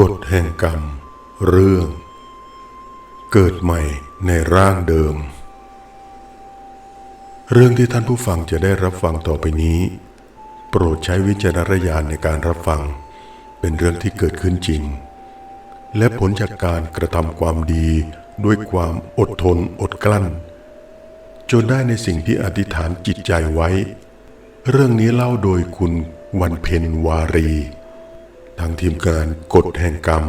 กฎแห่งกรรม เรื่อง เกิดใหม่ในร่างเดิม เรื่องที่ท่านผู้ฟังจะได้รับฟังต่อไปนี้ โปรดใช้วิจารณญาณในการรับฟัง เป็นเรื่องที่เกิดขึ้นจริง และผลจากการกระทำความดีด้วยความอดทนอดกลั้น จนได้ในสิ่งที่อธิษฐานจิตใจไว้ เรื่องนี้เล่าโดยคุณวันเพ็ญวารี ทางทีมงานกฎแห่งกรรม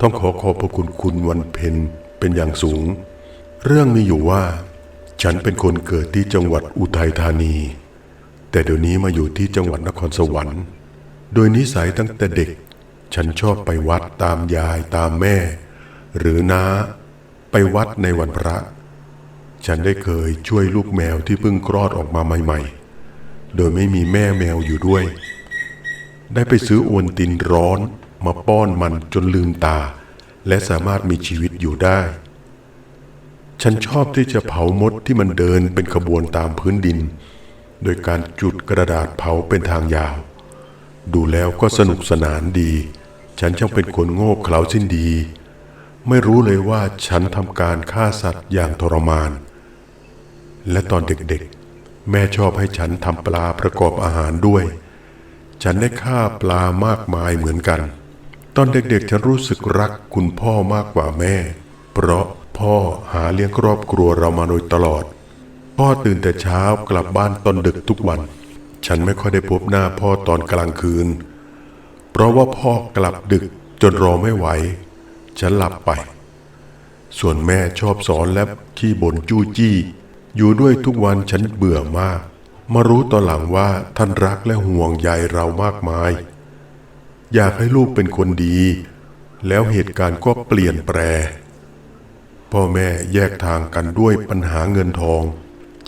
ต้องขอขอบพระคุณคุณวันเพ็ญเป็นอย่างสูง เรื่องมีอยู่ว่า ฉันเป็นคนเกิดที่จังหวัดอุทัยธานี แต่เดี๋ยวนี้มาอยู่ที่จังหวัดนครสวรรค์ โดยนิสัยตั้งแต่เด็ก ฉันชอบไปวัดตามยายตามแม่ หรือน้า ไปวัดในวันพระ ฉันได้เคยช่วยลูกแมวที่เพิ่งคลอดออกมาใหม่ ๆ โดยไม่มีแม่แมวอยู่ด้วย ได้ไปซื้ออวนตินร้อนมาป้อนมันจนลืมตา และสามารถมีชีวิตอยู่ได้ ฉันชอบที่จะเผามดที่มันเดินเป็นขบวนตามพื้นดิน โดยการจุดกระดาษเผาเป็นทางยาว ดูแล้วก็สนุกสนานดี ฉันช่างเป็นคนโง่เขลาสิ้นดี ไม่รู้เลยว่าฉันทำการฆ่าสัตว์อย่างทรมาน และตอนเด็กๆ แม่ชอบให้ฉันทำปลาประกอบอาหารด้วย ฉันได้ฆ่าปลามากมายเหมือนกัน ตอนเด็กๆฉันรู้สึกรักคุณพ่อมากกว่าแม่ เพราะพ่อหาเลี้ยงครอบครัวเรามาโดยตลอด พ่อตื่นแต่เช้ากลับบ้านตอนดึกทุกวัน ฉันไม่ค่อยได้พบหน้าพ่อตอนกลางคืน เพราะว่าพ่อกลับดึกจนรอไม่ไหว ฉันหลับไป ส่วนแม่ชอบสอนและขี้บ่นจู้จี้ อยู่ด้วยทุกวันฉันเบื่อมาก มารู้ตอนหลังว่าท่านรักและห่วงใยเรามากมาย อยากให้ลูกเป็นคนดี แล้วเหตุการณ์ก็เปลี่ยนแปร พ่อแม่แยกทางกันด้วยปัญหาเงินทอง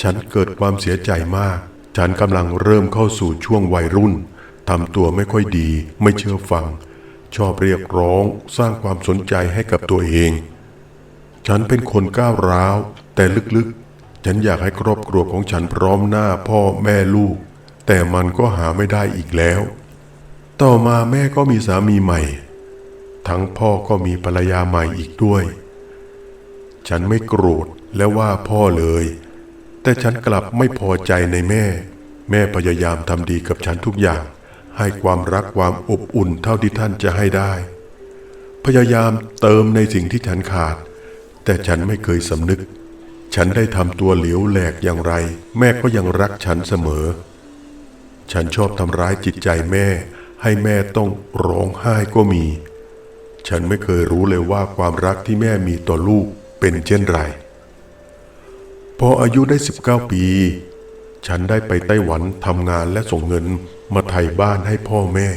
ฉันเกิดความเสียใจมาก ฉันกำลังเริ่มเข้าสู่ช่วงวัยรุ่นทำตัวไม่ค่อยดี ไม่เชื่อฟัง ชอบเรียกร้องสร้างความสนใจให้กับตัวเอง ฉันเป็นคนก้าวร้าว แต่ลึก ฉันอยากให้ครอบครัวของฉันพร้อมหน้าพ่อแม่ลูก แต่มันก็หาไม่ได้อีกแล้ว ต่อมาแม่ก็มีสามีใหม่ ทั้งพ่อก็มีภรรยาใหม่อีกด้วย ฉันไม่โกรธและว่าพ่อเลย แต่ฉันกลับไม่พอใจในแม่ แม่พยายามทำดีกับฉันทุกอย่าง ให้ความรักความอบอุ่นเท่าที่ท่านจะให้ได้ พยายามเติมในสิ่งที่ฉันขาด แต่ฉันไม่เคยสำนึก ฉันได้ทำตัวเหลวแหลกอย่างไร แม่ก็ยังรักฉันเสมอ ฉันชอบทำร้ายจิตใจแม่ ให้แม่ต้องร้องไห้ก็มี ฉันไม่เคยรู้เลยว่าความรักที่แม่มีต่อลูกเป็นเช่นไร พออายุได้ 19 ปี ฉันได้ไปไต้หวันทำงานและส่งเงินมาไถ่บ้านให้พ่อแม่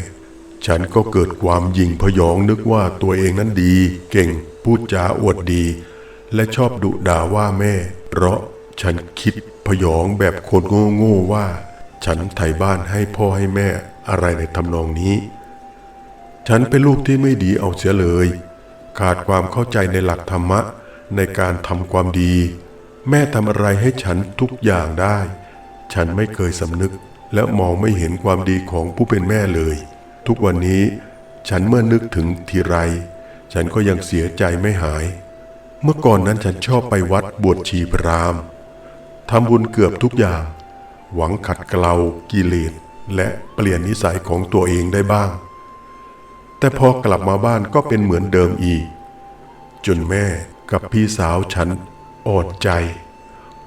ฉันก็เกิดความยิงพยองนึกว่าตัวเองนั้นดี เก่งพูดจาอวดดี และชอบดุด่าว่าแม่ เพราะฉันคิดพยองแบบคนโง่ๆว่า ฉันไถ่บ้านให้พ่อให้แม่อะไรในทำนองนี้ ฉันเป็นลูกที่ไม่ดีเอาเสียเลย ขาดความเข้าใจในหลักธรรมะในการทำความดี แม่ทำอะไรให้ฉันทุกอย่างได้ ฉันไม่เคยสำนึกและมองไม่เห็นความดีของผู้เป็นแม่เลย ทุกวันนี้ฉันเมื่อนึกถึงทีไร ฉันก็ยังเสียใจไม่หาย เมื่อก่อนนั้นฉันชอบไปวัดบวชชีพรามทำบุญเกือบทุกอย่าง หวังขัดเกลากิเลสและเปลี่ยนนิสัยของตัวเองได้บ้าง แต่พอกลับมาบ้านก็เป็นเหมือนเดิมอีก จนแม่กับพี่สาวฉันอดใจ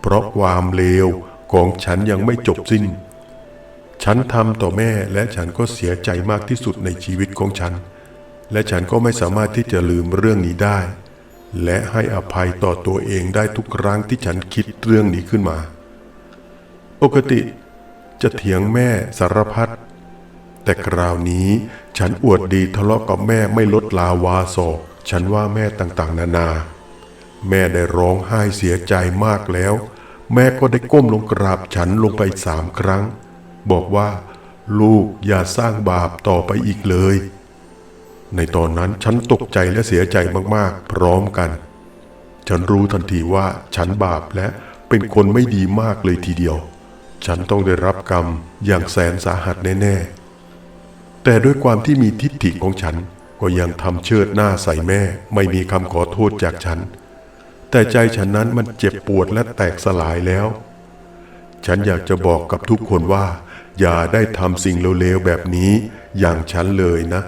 เพราะความเลวของฉันยังไม่จบสิ้น ฉันทำต่อแม่และฉันก็เสียใจมากที่สุดในชีวิตของฉัน และฉันก็ไม่สามารถที่จะลืมเรื่องนี้ได้ และให้อภัยต่อตัวเองได้ทุกครั้งที่ฉันคิดเรื่องนี้ขึ้นมา ปกติจะเถียงแม่สารพัด แต่คราวนี้ฉันอวดดีทะเลาะกับแม่ไม่ลดลาวาศอกฉันว่าแม่ต่างๆ นานา แม่ได้ร้องไห้เสียใจมากแล้ว แม่ก็ได้ก้มลงกราบฉันลงไปสามครั้ง บอกว่า ลูกอย่าสร้างบาปต่อไปอีกเลย ในตอนนั้นฉันตกใจและเสียใจมากๆ พร้อมกัน ฉันรู้ทันทีว่าฉันบาปและเป็นคนไม่ดีมากเลยทีเดียว ฉันต้องได้รับกรรมอย่างแสนสาหัสแน่ๆ แต่ด้วยความที่มีทิฏฐิของฉันก็ยังทำเชิดหน้าใส่แม่ ไม่มีคำขอโทษจากฉัน แต่ใจฉันนั้นมันเจ็บปวดและแตกสลายแล้ว ฉันอยากจะบอกกับทุกคนว่า อย่าได้ทำสิ่งเลวๆแบบนี้อย่างฉันเลยนะ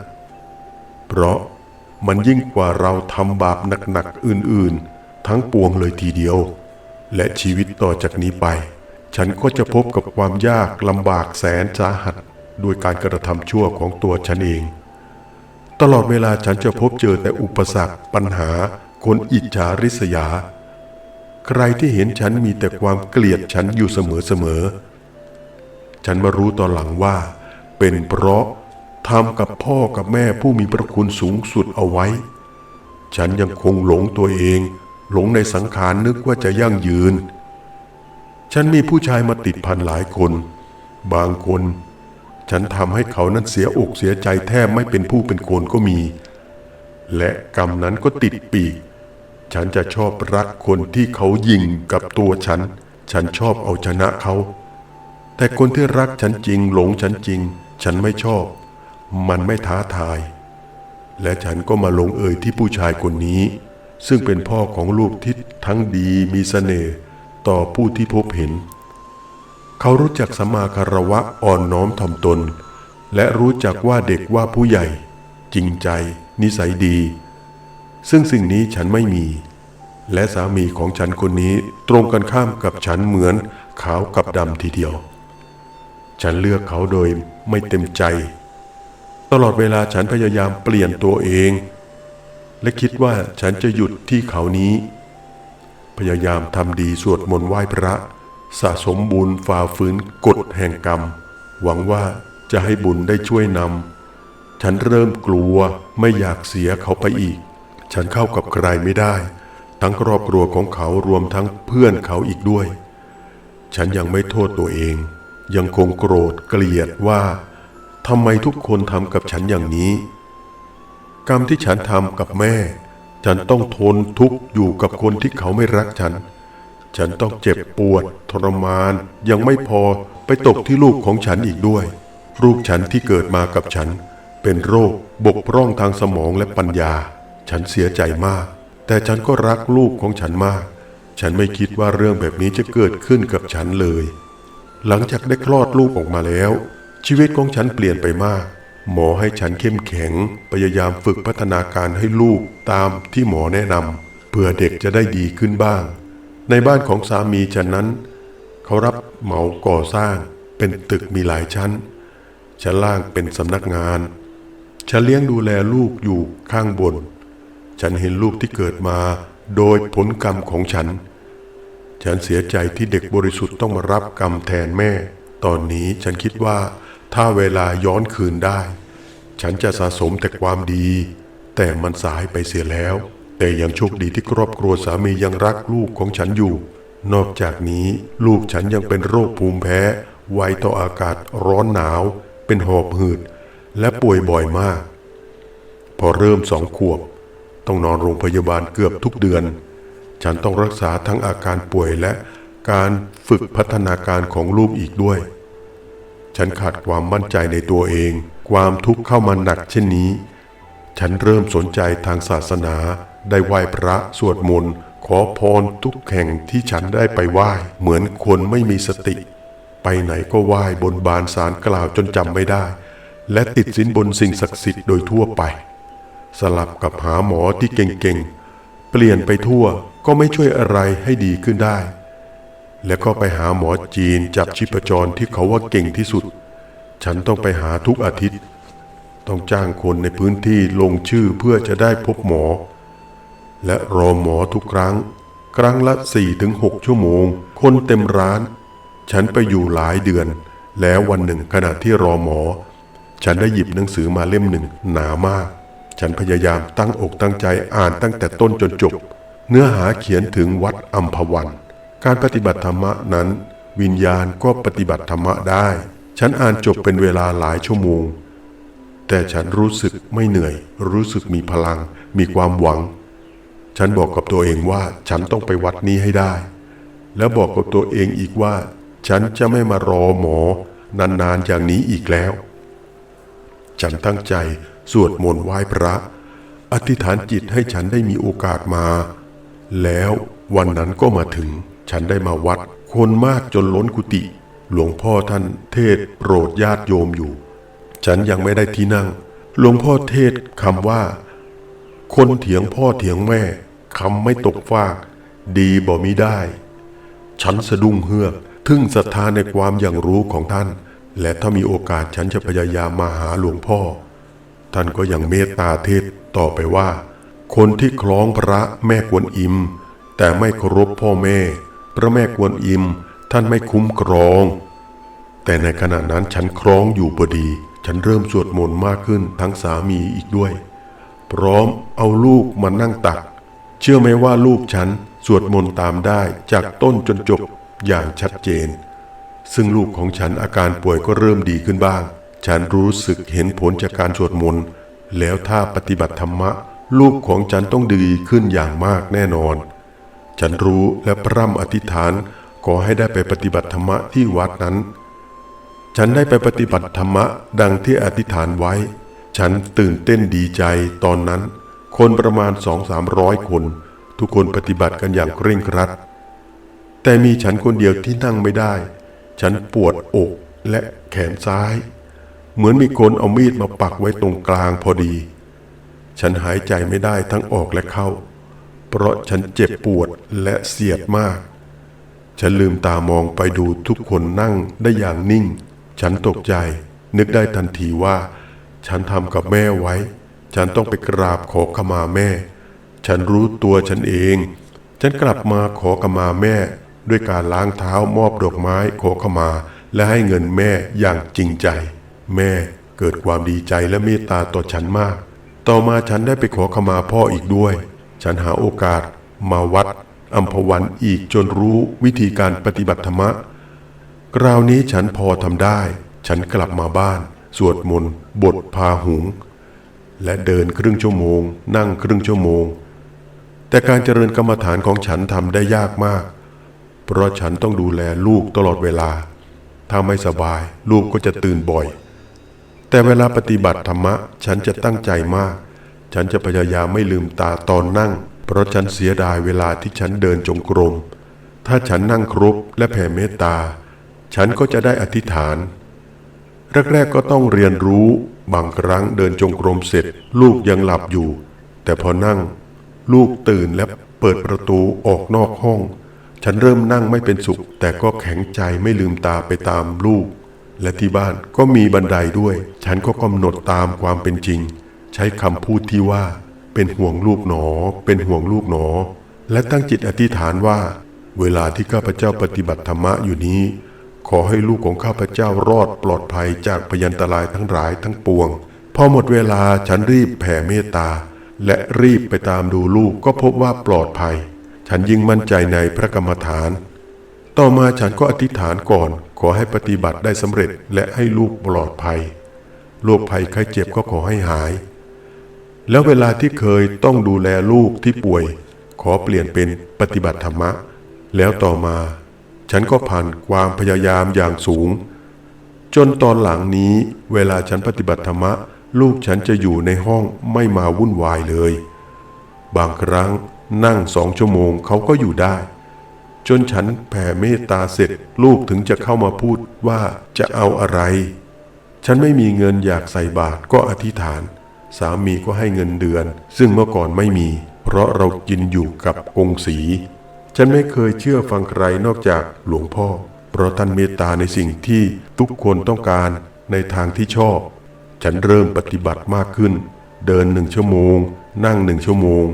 เพราะมันยิ่งกว่าเราทำบาปหนักๆอื่นๆ ทั้งปวงเลยทีเดียว และชีวิตต่อจากนี้ไป ฉันก็จะพบกับความยากลำบากแสนสาหัสด้วยการกระทำชั่วของตัวฉันเอง ตลอดเวลาฉันจะพบเจอแต่อุปสรรคปัญหา คนอิจฉาริษยา ใครที่เห็นฉันมีแต่ความเกลียดฉันอยู่เสมอๆฉันมารู้ตอนหลังว่า เป็นเพราะ ทำกับพ่อกับแม่ผู้มีพระคุณสูงสุดเอาไว้ ฉันยังคงหลงตัวเอง หลงในสังขารนึกว่าจะยั่งยืน ฉันมีผู้ชายมาติดพันหลายคน บางคน ฉันทำให้เขานั้นเสียอกเสียใจแทบไม่เป็นผู้เป็นคนก็มี และกรรมนั้นก็ติดปีก ฉันจะชอบรักคนที่เขายิงกับตัวฉัน ฉันชอบเอาชนะเขาแต่คนที่รักฉันจริงหลงฉันจริง ฉันไม่ชอบ มันไม่ท้าทาย และฉันก็มาลงเอยที่ผู้ชายคนนี้ ซึ่งเป็นพ่อของลูกที่ทั้งดีมีเสน่ห์ต่อผู้ที่พบเห็น เขารู้จักสมาคารวะอ่อนน้อมถ่อมตน และรู้จักว่าเด็กว่าผู้ใหญ่ จริงใจ นิสัยดี ซึ่งสิ่งนี้ฉันไม่มี และสามีของฉันคนนี้ตรงกันข้ามกับฉันเหมือนขาวกับดำทีเดียว ฉันเลือกเขาโดยไม่เต็มใจ ตลอดเวลาฉันพยายามเปลี่ยนตัวเอง และคิดว่าฉันจะหยุดที่เขานี้ พยายามทำดีสวดมนต์ไหว้พระ สะสมบุญฝ่าฝืนกฎแห่งกรรม หวังว่าจะให้บุญได้ช่วยนำฉันเริ่มกลัวไม่อยากเสียเขาไปอีก ฉันเข้ากับใครไม่ได้ ทั้งครอบครัวของเขารวมทั้งเพื่อนเขาอีกด้วย ฉันยังไม่โทษตัวเอง ยังคงโกรธเกลียดว่า ทำไมทุกคนทำกับฉันอย่างนี้ กรรมที่ฉันทำกับแม่ ฉันต้องทนทุกข์อยู่กับคนที่เขาไม่รักฉัน ฉันต้องเจ็บปวด ทรมาน ยังไม่พอไปตกที่ลูกของฉันอีกด้วย ลูกฉันที่เกิดมากับฉัน เป็นโรคบกพร่องทางสมองและปัญญา ฉันเสียใจมาก แต่ฉันก็รักลูกของฉันมาก ฉันไม่คิดว่าเรื่องแบบนี้จะเกิดขึ้นกับฉันเลย หลังจากได้คลอดลูกออกมาแล้ว ชีวิตของฉันเปลี่ยนไปมาก หมอให้ฉันเข้มแข็ง พยายามฝึกพัฒนาการให้ลูกตามที่หมอแนะนำเพื่อเด็กจะได้ดีขึ้นบ้าง ในบ้านของสามีฉันนั้น เขารับเหมาก่อสร้าง เป็นตึกมีหลายชั้น ชั้นล่างเป็นสำนักงาน ฉันเลี้ยงดูแลลูกอยู่ข้างบน ฉันเห็นลูกที่เกิดมาโดยผลกรรมของฉัน ฉันเสียใจที่เด็กบริสุทธิ์ต้องมารับกรรมแทนแม่ ตอนนี้ฉันคิดว่า ถ้าเวลาย้อนคืนได้ ฉันจะสะสมแต่ความดี แต่มันสายไปเสียแล้ว แต่ยังโชคดีที่ครอบครัวสามียังรักลูกของฉันอยู่ นอกจากนี้ลูกฉันยังเป็นโรคภูมิแพ้ ไวต่ออากาศร้อนหนาว เป็นหอบหืด และป่วยบ่อยมาก พอเริ่มสองขวบ ต้องนอนโรงพยาบาลเกือบทุกเดือน ฉันต้องรักษาทั้งอาการป่วยและการฝึกพัฒนาการของลูกอีกด้วย ฉันขาดความมั่นใจในตัวเอง ความทุกข์เข้ามาหนักเช่นนี้ ฉันเริ่มสนใจทางศาสนา ได้ไหว้พระสวดมนต์ขอพรทุกแห่งที่ฉันได้ไปไหว้ เหมือนคนไม่มีสติ ไปไหนก็ไหว้บนบานสารกล่าวจนจำไม่ได้ และติดสินบนสิ่งศักดิ์สิทธิ์โดยทั่วไป สลับกับหาหมอที่เก่งๆ เปลี่ยนไปทั่วก็ไม่ช่วยอะไรให้ดีขึ้นได้ แล้วก็ไปหาหมอจีนจับชีพจรที่เขาว่าเก่งที่สุด ฉันต้องไปหาทุกอาทิตย์ ต้องจ้างคนในพื้นที่ลงชื่อเพื่อจะได้พบหมอ และรอหมอทุกครั้ง ครั้งละ4-6ถึง6ชั่วโมง คนเต็มร้าน ฉันไปอยู่หลายเดือน แล้ววันหนึ่งขณะที่รอหมอ ฉันได้หยิบหนังสือมาเล่มหนึ่งหนามาก ฉันพยายามตั้งอกตั้งใจอ่านตั้งแต่ต้นจนจบ เนื้อหาเขียนถึงวัดอัมพวัน การปฏิบัติธรรมะนั้น วิญญาณก็ปฏิบัติธรรมะได้ ฉันอ่านจบเป็นเวลาหลายชั่วโมง แต่ฉันรู้สึกไม่เหนื่อย รู้สึกมีพลัง มีความหวัง ฉันบอกกับตัวเองว่าฉันต้องไปวัดนี้ให้ได้ แล้วบอกกับตัวเองอีกว่า ฉันจะไม่มารอหมอนานๆอย่างนี้อีกแล้ว ฉันตั้งใจสวดมนต์ไหว้พระ อธิษฐานจิตให้ฉันได้มีโอกาสมา แล้ววันนั้นก็มาถึง ฉันได้มาวัด คนมากจนล้นกุฏิหลวงพ่อท่านเทศโปรดญาติโยมอยู่ ฉันยังไม่ได้ที่นั่ง หลวงพ่อเทศคำว่า คนเถียงพ่อเถียงแม่คำไม่ตกฟาก ดีบ่มิได้ ฉันสะดุ้งเฮือก ทึ่งศรัทธาในความอย่างรู้ของท่าน และถ้ามีโอกาสฉันจะพยายามมาหาหลวงพ่อ ท่านก็ยังเมตตาเทศต่อไปว่า คนที่คล้องพระแม่กวนอิม แต่ไม่เคารพพ่อแม่ พระแม่กวนอิมท่านไม่คุ้มครอง แต่ในขณะนั้นฉันคล้องอยู่พอดี ฉันเริ่มสวดมนต์มากขึ้นทั้งสามีอีกด้วย พร้อมเอาลูกมานั่งตัก เชื่อไหมว่าลูกฉันสวดมนต์ตามได้จากต้นจนจบอย่างชัดเจน ซึ่งลูกของฉันอาการป่วยก็เริ่มดีขึ้นบ้าง ฉันรู้สึกเห็นผลจากการสวดมนต์แล้วถ้าปฏิบัติธรรมะ ลูกของฉันต้องดีขึ้นอย่างมากแน่นอน ฉันรู้และพร่ำอธิษฐานขอให้ได้ไปปฏิบัติธรรมะที่วัดนั้น ฉันได้ไปปฏิบัติธรรมะดังที่อธิษฐานไว้ ฉันตื่นเต้นดีใจตอนนั้น คนประมาณสองสามร้อยคน ทุกคนปฏิบัติกันอย่างเคร่งครัด แต่มีฉันคนเดียวที่นั่งไม่ได้ ฉันปวดอกและแขนซ้าย เหมือนมีคนเอามีดมาปักไว้ตรงกลางพอดี ฉันหายใจไม่ได้ทั้งออกและเข้า เพราะฉันเจ็บปวดและเสียดมาก ฉันลืมตามองไปดูทุกคนนั่งได้อย่างนิ่ง ฉันตกใจ นึกได้ทันทีว่า ฉันทำกับแม่ไว้ ฉันต้องไปกราบขอขมาแม่ ฉันรู้ตัวฉันเอง ฉันกลับมาขอขมาแม่ ด้วยการล้างเท้ามอบดอกไม้ขอขมา และให้เงินแม่อย่างจริงใจ แม่เกิดความดีใจและเมตตาต่อฉันมาก ต่อมาฉันได้ไปขอขมาพ่ออีกด้วย ฉันหาโอกาสมาวัดอัมพวันอีกจนรู้วิธีการปฏิบัติธรรมะคราวนี้ฉันพอทำได้ ฉันกลับมาบ้าน สวดมนต์บทพาหุง และเดินครึ่งชั่วโมง นั่งครึ่งชั่วโมง แต่การเจริญกรรมฐานของฉันทำได้ยากมาก เพราะฉันต้องดูแลลูกตลอดเวลา ถ้าไม่สบายลูกก็จะตื่นบ่อย แต่เวลาปฏิบัติธรรมะ ฉันจะตั้งใจมาก ฉันจะพยายามไม่ลืมตาตอนนั่ง เพราะฉันเสียดายเวลาที่ฉันเดินจงกรม ถ้าฉันนั่งครบและแผ่เมตตา ฉันก็จะได้อธิษฐาน แรกๆก็ต้องเรียนรู้ บางครั้งเดินจงกรมเสร็จ ลูกยังหลับอยู่ แต่พอนั่ง ลูกตื่นและเปิดประตูออกนอกห้อง ฉันเริ่มนั่งไม่เป็นสุข แต่ก็แข็งใจไม่ลืมตาไปตามลูก และที่บ้านก็มีบันไดด้วย ฉันก็กำหนดตามความเป็นจริง ใช้คำพูดที่ว่า เป็นห่วงลูกหนอ เป็นห่วงลูกหนอ และตั้งจิตอธิษฐานว่า เวลาที่ข้าพเจ้าปฏิบัติธรรมะอยู่นี้ ขอให้ลูกของข้าพเจ้ารอดปลอดภัยจากพยันตรายทั้งหลายทั้งปวง พอหมดเวลาฉันรีบแผ่เมตตา และรีบไปตามดูลูกก็พบว่าปลอดภัย ฉันยิ่งมั่นใจในพระกรรมฐานต่อมาฉันก็อธิษฐานก่อน ขอให้ปฏิบัติได้สำเร็จและให้ลูกปลอดภัย โรคภัยไข้เจ็บก็ขอให้หาย แล้วเวลาที่เคยต้องดูแลลูกที่ป่วย ขอเปลี่ยนเป็นปฏิบัติธรรมะ แล้วต่อมา ฉันก็ผ่านความพยายามอย่างสูง จนตอนหลังนี้ เวลาฉันปฏิบัติธรรมะ ลูกฉันจะอยู่ในห้องไม่มาวุ่นวายเลย บางครั้งนั่งสองชั่วโมงเขาก็อยู่ได้ จนฉันแผ่เมตตาเสร็จลูกถึงจะเข้ามาพูดว่าจะเอาอะไร ฉันไม่มีเงินอยากใส่บาตรก็อธิษฐาน สามีก็ให้เงินเดือน ซึ่งเมื่อก่อนไม่มี เพราะเรากินอยู่กับกงสีฉันไม่เคยเชื่อฟังใครนอกจากหลวงพ่อ เพราะท่านเมตตาในสิ่งที่ทุกคนต้องการในทางที่ชอบ ฉันเริ่มปฏิบัติมากขึ้น เดินหนึ่งชั่วโมง นั่งหนึ่งชั่วโมง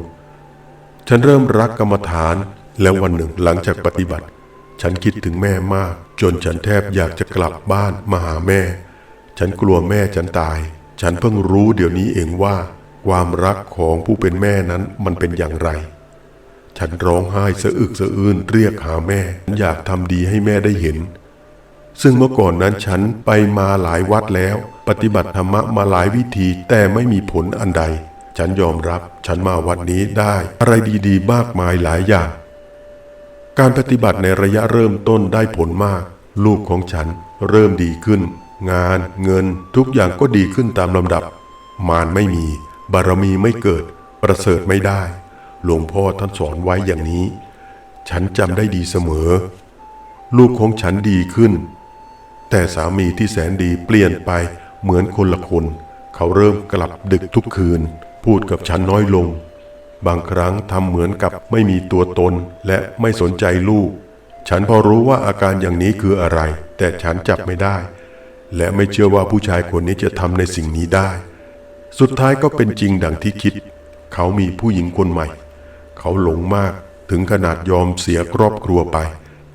ฉันเริ่มรักกรรมฐานแล้ววันหนึ่งหลังจากปฏิบัติ ฉันคิดถึงแม่มาก จนฉันแทบอยากจะกลับบ้านมาหาแม่ ฉันกลัวแม่ฉันตาย ฉันเพิ่งรู้เดี๋ยวนี้เองว่า ความรักของผู้เป็นแม่นั้นมันเป็นอย่างไร ฉันร้องไห้สะอึกสะอื้นเรียกหาแม่ฉันอยากทำดีให้แม่ได้เห็น ซึ่งเมื่อก่อนนั้นฉันไปมาหลายวัดแล้ว ปฏิบัติธรรมะมาหลายวิธีแต่ไม่มีผลอันใด ฉันยอมรับฉันมาวัดนี้ได้ อะไรดีๆ มากมายหลายอย่าง การปฏิบัติในระยะเริ่มต้นได้ผลมาก ลูกของฉันเริ่มดีขึ้น งานเงินทุกอย่างก็ดีขึ้นตามลำดับ มารไม่มี บารมีไม่เกิด ประเสริฐไม่ได้ หลวงพ่อท่านสอนไว้อย่างนี้ ฉันจำได้ดีเสมอ ลูกของฉันดีขึ้น แต่สามีที่แสนดีเปลี่ยนไปเหมือนคนละคน เขาเริ่มกลับดึกทุกคืน พูดกับฉันน้อยลง บางครั้งทำเหมือนกับไม่มีตัวตนและไม่สนใจลูก ฉันพอรู้ว่าอาการอย่างนี้คืออะไร แต่ฉันจับไม่ได้ และไม่เชื่อว่าผู้ชายคนนี้จะทำในสิ่งนี้ได้ สุดท้ายก็เป็นจริงดังที่คิด เขามีผู้หญิงคนใหม่ เขาหลงมากถึงขนาดยอมเสียครอบครัวไป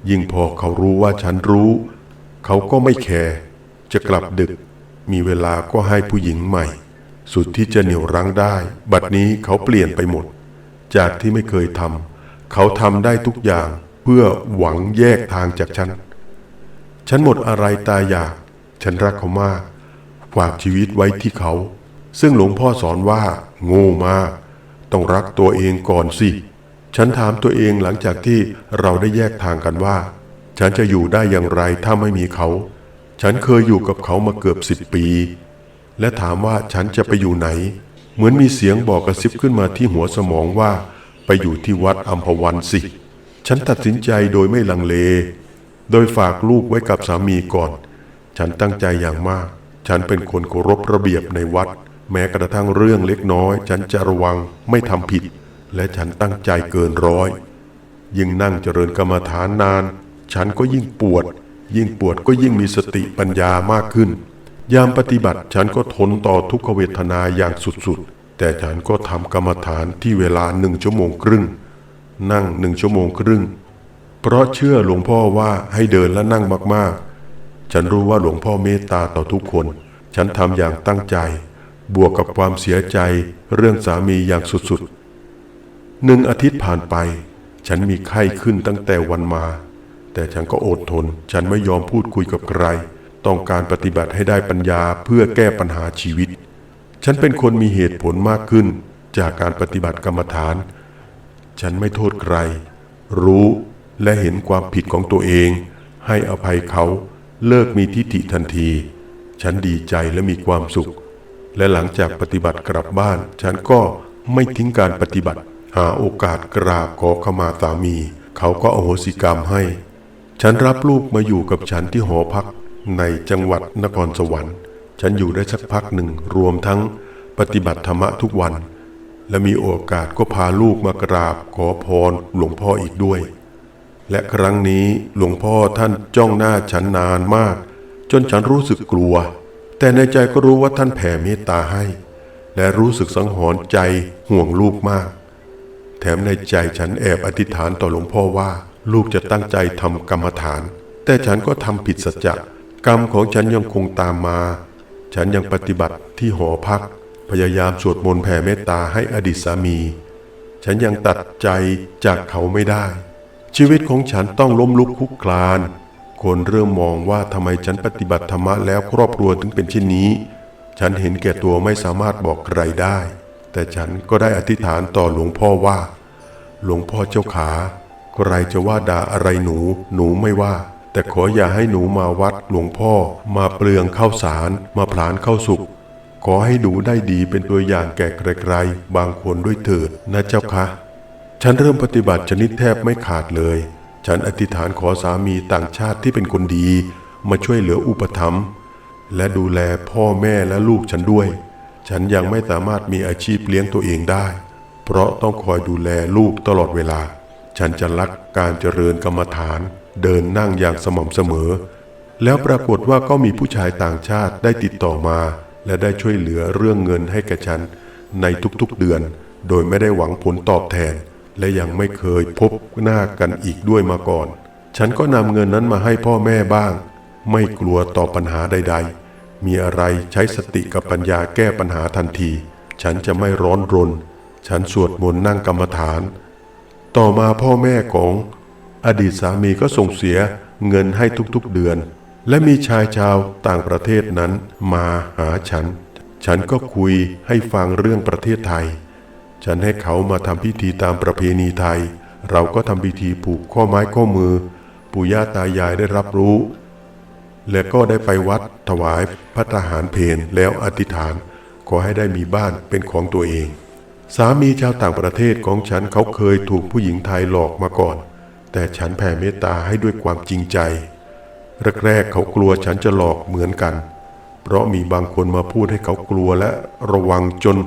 ยิ่งพอเขารู้ว่าฉันรู้ เขาก็ไม่แคร์จะกลับดึก มีเวลาก็ให้ผู้หญิงใหม่ สุดที่จะเหนี่ยวรั้งได้ บัดนี้เขาเปลี่ยนไปหมด จากที่ไม่เคยทำเขาทำได้ทุกอย่างเพื่อหวังแยกทางจากฉัน ฉันหมดอะไรตายอยาก ฉันรักเขามาก ฝากชีวิตไว้ที่เขา ซึ่งหลวงพ่อสอนว่า โง่มาก ต้องรักตัวเองก่อนสิ ฉันถามตัวเองหลังจากที่เราได้แยกทางกันว่า ฉันจะอยู่ได้อย่างไรถ้าไม่มีเขา ฉันเคยอยู่กับเขามาเกือบสิบปี และถามว่าฉันจะไปอยู่ไหน เหมือนมีเสียงบอกกระซิบขึ้นมาที่หัวสมองว่าไปอยู่ที่วัดอัมพวันสิ ฉันตัดสินใจโดยไม่ลังเล โดยฝากลูกไว้กับสามีก่อน ฉันตั้งใจอย่างมาก ฉันเป็นคนเคารพระเบียบในวัด แม้กระทั่งเรื่องเล็กน้อย ฉันจะระวังไม่ทำผิด และฉันตั้งใจเกินร้อย ยิ่งนั่งเจริญกรรมฐานนาน ฉันก็ยิ่งปวด ยิ่งปวดก็ยิ่งมีสติปัญญามากขึ้น ยามปฏิบัติฉันก็ทนต่อทุกขเวทนาอย่างสุดๆ แต่ฉันก็ทำกรรมฐานที่เวลาหนึ่งชั่วโมงครึ่ง นั่งหนึ่งชั่วโมงครึ่ง เพราะเชื่อหลวงพ่อว่าให้เดินและนั่งมากๆ ฉันรู้ว่าหลวงพ่อเมตตาต่อทุกคน ฉันทำอย่างตั้งใจ บวกกับความเสียใจเรื่องสามีอย่างสุดๆหนึ่งอาทิตย์ผ่านไป ฉันมีไข้ขึ้นตั้งแต่วันมา แต่ฉันก็อดทน ฉันไม่ยอมพูดคุยกับใคร ต้องการปฏิบัติให้ได้ปัญญาเพื่อแก้ปัญหาชีวิต ฉันเป็นคนมีเหตุผลมากขึ้นจากการปฏิบัติกรรมฐาน ฉันไม่โทษใคร รู้และเห็นความผิดของตัวเอง ให้อภัยเขา เลิกมีทิฏฐิทันที ฉันดีใจและมีความสุข และหลังจากปฏิบัติกลับบ้าน ฉันก็ไม่ทิ้งการปฏิบัติ หาโอกาสกราบขอขมาสามี เขาก็อโหสิกรรมให้ ฉันรับลูกมาอยู่กับฉันที่หอพักในจังหวัดนครสวรรค์ ฉันอยู่ได้สักพักหนึ่งรวมทั้งปฏิบัติธรรมะทุกวัน และมีโอกาสก็พาลูกมากราบขอพรหลวงพ่ออีกด้วย และครั้งนี้หลวงพ่อท่านจ้องหน้าฉันนานมาก จนฉันรู้สึกกลัว แต่ในใจก็รู้ว่าท่านแผ่เมตตาให้ และรู้สึกสังหรณ์ใจห่วงลูกมาก แถมในใจฉันแอบอธิษฐานต่อหลวงพ่อว่า ลูกจะตั้งใจทำกรรมฐาน แต่ฉันก็ทำผิดสัจจะกรรมของฉันยังคงตามมา ฉันยังปฏิบัติที่หอพัก พยายามสวดมนต์แผ่เมตตาให้อดีตสามี ฉันยังตัดใจจากเขาไม่ได้ ชีวิตของฉันต้องล้มลุกคลุกคลาน คนเริ่มมองว่าทำไมฉันปฏิบัติธรรมะแล้วครอบครัวถึงเป็นเช่นนี้ ฉันเห็นแก่ตัวไม่สามารถบอกใครได้ แต่ฉันก็ได้อธิษฐานต่อหลวงพ่อว่า หลวงพ่อเจ้าขาใครจะว่าด่าอะไรหนู หนูไม่ว่า แต่ขออย่าให้หนูมาวัดหลวงพ่อ มาเปลืองข้าวสาร มาผลานข้าวสุกขอให้หนูได้ดีเป็นตัวอย่างแก่ใครๆบางคนด้วยเถิดนะเจ้าคะ ฉันเริ่มปฏิบัติชนิดแทบไม่ขาดเลย ฉันอธิษฐานขอสามีต่างชาติที่เป็นคนดี มาช่วยเหลืออุปถัมภ์และดูแลพ่อแม่และลูกฉันด้วย ฉันยังไม่สามารถมีอาชีพเลี้ยงตัวเองได้ เพราะต้องคอยดูแลลูกตลอดเวลา ฉันจะรักการเจริญกรรมฐาน เดินนั่งอย่างสม่ำเสมอ แล้วปรากฏว่าก็มีผู้ชายต่างชาติได้ติดต่อมา และได้ช่วยเหลือเรื่องเงินให้แก่ฉัน ในทุกๆเดือน โดยไม่ได้หวังผลตอบแทน และยังไม่เคยพบหน้ากันอีกด้วยมาก่อน ฉันก็นำเงินนั้นมาให้พ่อแม่บ้าง ไม่กลัวต่อปัญหาใด ๆ มีอะไรใช้สติกับปัญญาแก้ปัญหาทันที ฉันจะไม่ร้อนรน ฉันสวดมนต์นั่งกรรมฐาน ต่อมาพ่อแม่ของอดีตสามีก็ส่งเสียเงินให้ทุกๆเดือน และมีชายชาวต่างประเทศนั้นมาหาฉัน ฉันก็คุยให้ฟังเรื่องประเทศไทย ฉันให้เขามาทำพิธีตามประเพณีไทย เราก็ทำพิธีผูกข้อไม้ข้อมือ ปู่ย่าตายายได้รับรู้ และก็ได้ไปวัดถวายพระทหารเพลแล้วอธิษฐาน ขอให้ได้มีบ้านเป็นของตัวเอง สามีชาวต่างประเทศของฉันเขาเคยถูกผู้หญิงไทยหลอกมาก่อน แต่ฉันแผ่เมตตาให้ด้วยความจริงใจแรกๆเขากลัวฉันจะหลอกเหมือนกัน เพราะมีบางคนมาพูดให้เขากลัวและระวังจน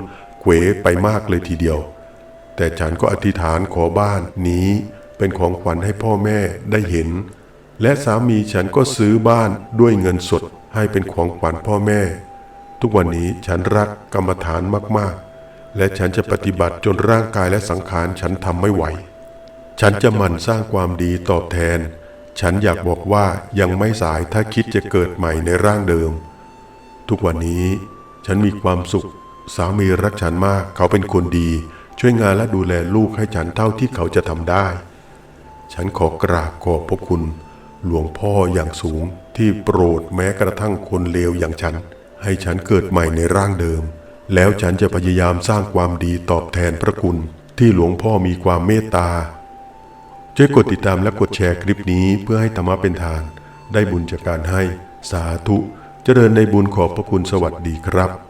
เขวไปมากเลยทีเดียว แต่ฉันก็อธิษฐานขอบ้านนี้เป็นของขวัญให้พ่อแม่ได้เห็น และสามีฉันก็ซื้อบ้านด้วยเงินสดให้เป็นของขวัญพ่อแม่ ทุกวันนี้ฉันรักกรรมฐานมากๆ และฉันจะปฏิบัติจนร่างกายและสังขารฉันทำไม่ไหว ฉันจะหมั่นสร้างความดีตอบแทน ฉันอยากบอกว่ายังไม่สายถ้าคิดจะเกิดใหม่ในร่างเดิม ทุกวันนี้ฉันมีความสุข สามีรักฉันมากเขาเป็นคนดี ช่วยงานและดูแลลูกให้ฉันเท่าที่เขาจะทำได้ ฉันขอกราบขอบพระคุณ หลวงพ่ออย่างสูงที่โปรดแม้กระทั่งคนเลวอย่างฉัน ให้ฉันเกิดใหม่ในร่างเดิม แล้วฉันจะพยายามสร้างความดีตอบแทนพระคุณ ที่หลวงพ่อมีความเมตตาช่วยกดติดตามและกดแชร์คลิปนี้เพื่อให้ธรรมะเป็นทาน ได้บุญจากการให้ สาธุ เจริญในบุญขอบพระคุณสวัสดีครับ